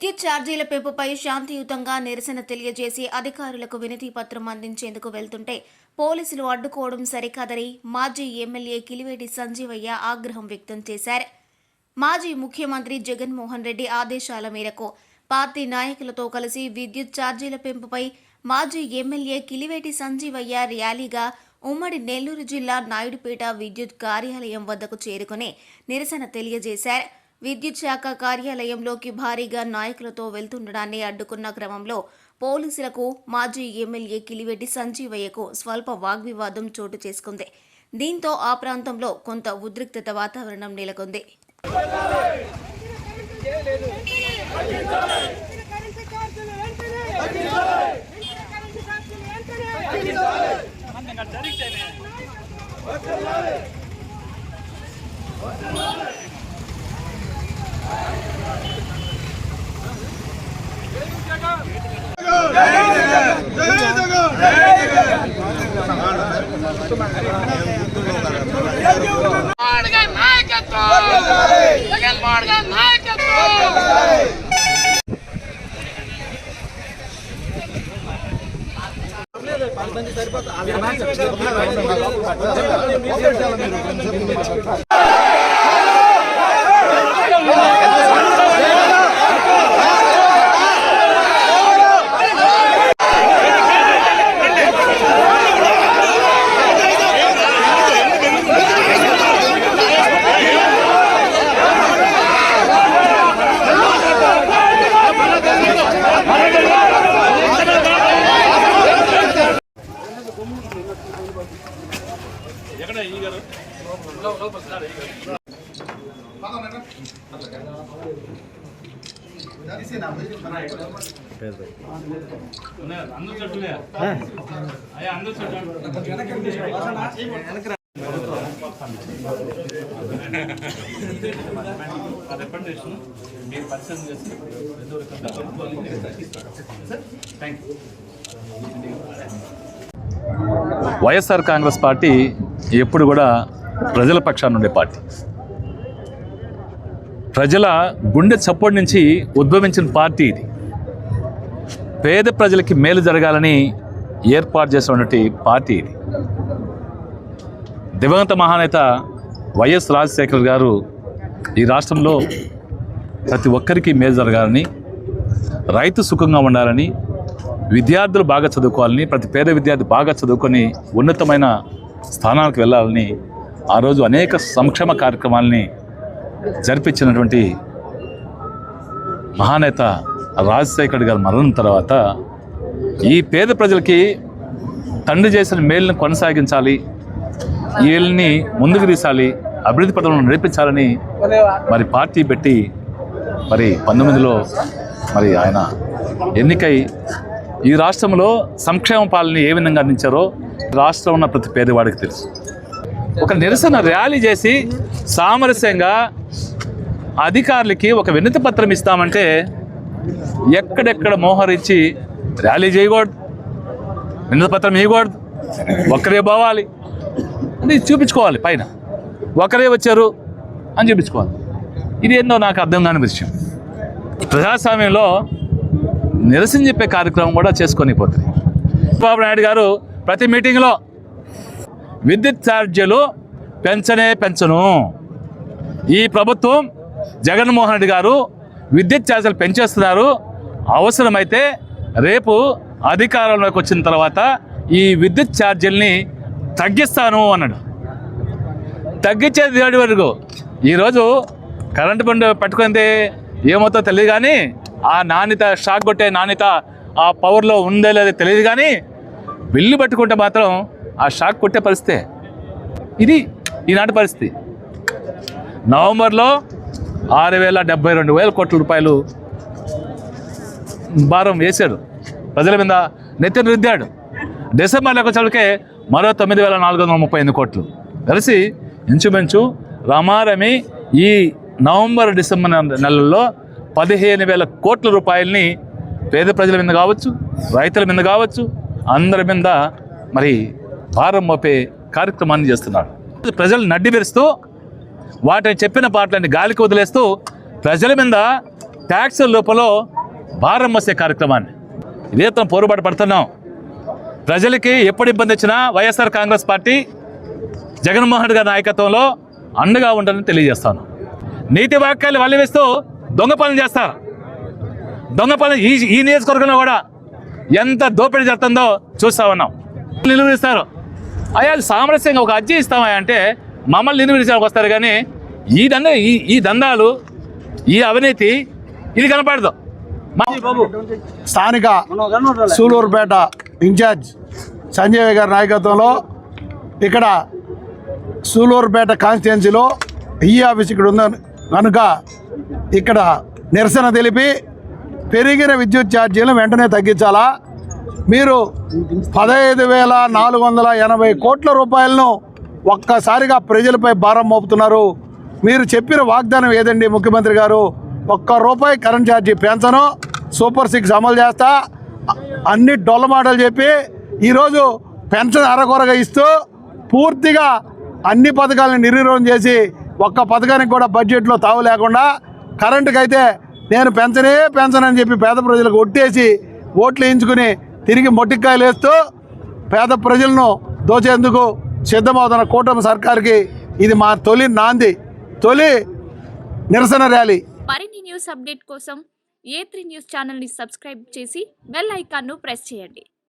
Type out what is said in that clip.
విద్యుత్ ఛార్జీల పెంపుపై శాంతియుతంగా నిరసన తెలియజేసి అధికారులకు వినతి పత్రం అందించేందుకు వెళ్తుంటే పోలీసులు అడ్డుకోవడం సరికాదని మాజీ ఎమ్మెల్యే కిలివేటి సంజీవయ్య ఆగ్రహం వ్యక్తం చేశారు. మాజీ ముఖ్యమంత్రి జగన్మోహన్ రెడ్డి ఆదేశాల మేరకు పార్టీ నాయకులతో కలిసి విద్యుత్ ఛార్జీల పెంపుపై మాజీ ఎమ్మెల్యే కిలివేటి సంజీవయ్య ర్యాలీగా ఉమ్మడి నెల్లూరు జిల్లా నాయుడుపేట విద్యుత్ కార్యాలయం వద్దకు చేరుకుని నిరసన తెలియజేశారు. విద్యుత్ శాఖ కార్యాలయంలోకి భారీగా నాయకులతో వెళ్తుండడాన్ని అడ్డుకున్న క్రమంలో పోలీసులకు మాజీ ఎమ్మెల్యే కిలివెడ్డి సంజీవయ్యకు స్వల్ప వాగ్వివాదం చోటు చేసుకుంది. దీంతో ఆ ప్రాంతంలో కొంత ఉద్రిక్తత వాతావరణం నెలకొంది. కరెంటు ఛార్జీలు వెంటనే కరెంటు ఛార్జీలు వెంటనే మార్గా నాయకత్వం జగన్ మార్గా నాయకత్వం అందరూ చెట్టులే అయ్యా అందరూ రికమెండేషన్ మీరు చేసి వైఎస్ఆర్ కాంగ్రెస్ పార్టీ ఎప్పుడు కూడా ప్రజల పక్షాన్ని ఉండే పార్టీ. ప్రజల గుండె చప్పుడు నుంచి ఉద్భవించిన పార్టీ ఇది. పేద ప్రజలకి మేలు జరగాలని ఏర్పాటు చేసినటువంటి పార్టీ ఇది. దివంగత మహానేత వైఎస్ రాజశేఖర్ గారు ఈ రాష్ట్రంలో ప్రతి ఒక్కరికి మేలు జరగాలని రైతు సుఖంగా ఉండాలని విద్యార్థులు బాగా చదువుకోవాలని ప్రతి పేద విద్యార్థి బాగా చదువుకొని ఉన్నతమైన స్థానాలకు వెళ్ళాలని ఆ రోజు అనేక సంక్షేమ కార్యక్రమాలని జరిపించినటువంటి మహానేత రాజశేఖర్ గారి మరణం తర్వాత ఈ పేద ప్రజలకి తండ్రి చేసిన మేలుని కొనసాగించాలి వీళ్ళని ముందుకు తీసాలి అభివృద్ధి పథకంలో నడిపించాలని మరి పార్టీ పెట్టి మరి పంతొమ్మిదిలో మరి ఆయన ఎన్నికై ఈ రాష్ట్రంలో సంక్షేమ పాలన ఏ విధంగా అందించారో రాష్ట్రం ఉన్న ప్రతి పేదవాడికి తెలుసు. ఒక నిరసన ర్యాలీ చేసి సామరస్యంగా అధికారులకి ఒక వినతి పత్రం ఇస్తామంటే ఎక్కడెక్కడ మోహరించి ర్యాలీ చేయకూడదు. వినతి పత్రం ఇవ్వకూడదు. ఒక్కరే పోవాలి. అని చూపించుకోవాలి పైన. ఒకరే వచ్చారు అని చూపించుకోవాలి. ఇది ఏందో నాకు అర్థం కాని విషయం. ప్రజాస్వామ్యంలో నిరసన చెప్పే కార్యక్రమం కూడా చేసుకొని పోతుంది. బాబు నాయుడు గారు ప్రతి మీటింగ్లో విద్యుత్ ఛార్జీలు పెంచనే పెంచను. ఈ ప్రభుత్వం జగన్మోహన్ రెడ్డి గారు విద్యుత్ ఛార్జీలు పెంచేస్తున్నారు. అవసరమైతే రేపు అధికారంలోకి వచ్చిన తర్వాత ఈ విద్యుత్ ఛార్జీల్ని తగ్గిస్తాను అన్నాడు. తగ్గించేది ఏడు వరకు. ఈరోజు కరెంటు బండి పట్టుకుంది ఏమవుతో తెలియదు కానీ ఆ నాణ్యత షాక్ కొట్టే నాణ్యత ఆ పవర్లో ఉందో లేదో తెలియదు కానీ బిల్లు పట్టుకుంటే మాత్రం ఆ షాక్ కొట్టే పరిస్థితే. ఇది ఈనాటి పరిస్థితి. నవంబర్లో ఆరు వేల డెబ్బై రెండు వేల కోట్ల రూపాయలు భారం వేశాడు. ప్రజల మీద నెత్తిన రుద్దాడు. డిసెంబర్లోకి వచ్చేసరికి మరో తొమ్మిది వేల నాలుగు వందల ముప్పై ఎనిమిది కోట్లు. కలిసి ఇంచుమించు రమారమి ఈ నవంబర్ డిసెంబర్ నెలల్లో పదిహేను వేల కోట్ల రూపాయలని పేద ప్రజల మీద కావచ్చు రైతుల మీద కావచ్చు అందరి మీద మరి భారం మోపే కార్యక్రమాన్ని చేస్తున్నాడు. ప్రజలు నడ్డిపెరుస్తూ వాటిని చెప్పిన పాటలని గాలికి వదిలేస్తూ ప్రజల మీద ట్యాక్స్ లోపల భారం మోసే కార్యక్రమాన్ని. ఇదేతం పోరుబాటు పడుతున్నాం. ప్రజలకి ఎప్పుడు ఇబ్బంది వచ్చినా YSR Congress party Jaganmohan Reddy గారి నాయకత్వంలో అండగా ఉండాలని తెలియజేస్తాను. నీతి వాక్యాలు వల్లవేస్తూ దొంగ పనులు చేస్తారు దొంగ పనులు ఈ ఈ నియోజకవర్గంలో కూడా ఎంత దోపిడీ జరుగుతుందో చూస్తా ఉన్నాం. నిలువరిస్తారు అయ్యా సామరస్యంగా ఒక అర్జీ ఇస్తామా అంటే మమ్మల్ని నిర్మించడానికి వస్తారు కానీ ఈ దంద ఈ ఈ దందాలు ఈ అవినీతి ఇది కనపడదు. స్థానిక సూలూరుపేట ఇన్ఛార్జ్ సంజయ్ గారి నాయకత్వంలో ఇక్కడ సూలూరుపేట కాన్స్టిట్యున్సీలో ఈ ఆఫీస్ ఇక్కడ ఉందని కనుక ఇక్కడ నిరసన తెలిపి పెరిగిన విద్యుత్ ఛార్జీలను వెంటనే తగ్గించాలా? మీరు పదహైదు వేల నాలుగు వందల ఎనభై కోట్ల రూపాయలను ఒక్కసారిగా ప్రజలపై భారం మోపుతున్నారు. మీరు చెప్పిన వాగ్దానం ఏదండి ముఖ్యమంత్రి గారు? ఒక్క రూపాయి కరెంట్ ఛార్జీ పెంచను సూపర్ సిక్స్ అమలు చేస్తా అన్ని డొల్ల మాటలు చెప్పి ఈరోజు పెన్షన్ అరకొరగా ఇస్తూ పూర్తిగా అన్ని పథకాలను నిర్వీర్యం చేసి ఒక్క పథకానికి కూడా బడ్జెట్లో తావు లేకుండా కరెంటుకి అయితే నేను పెంచనే పెంచనని చెప్పి పేద ప్రజలకు ఒట్టేసి ఓట్లు వేయించుకుని తిరిగి మొట్టికాయలు వేస్తూ పేద ప్రజలను దోచేందుకు సిద్ధమవుతున్న కూటమి సర్కార్కి ఇది మా తొలి నాంది తొలి నిరసన ర్యాలీ. మరిన్ని న్యూస్ అప్డేట్ కోసం ఏ త్రీ న్యూస్ ఛానల్ని సబ్స్క్రైబ్ చేసి బెల్ ఐకాన్ను ప్రెస్ చేయండి.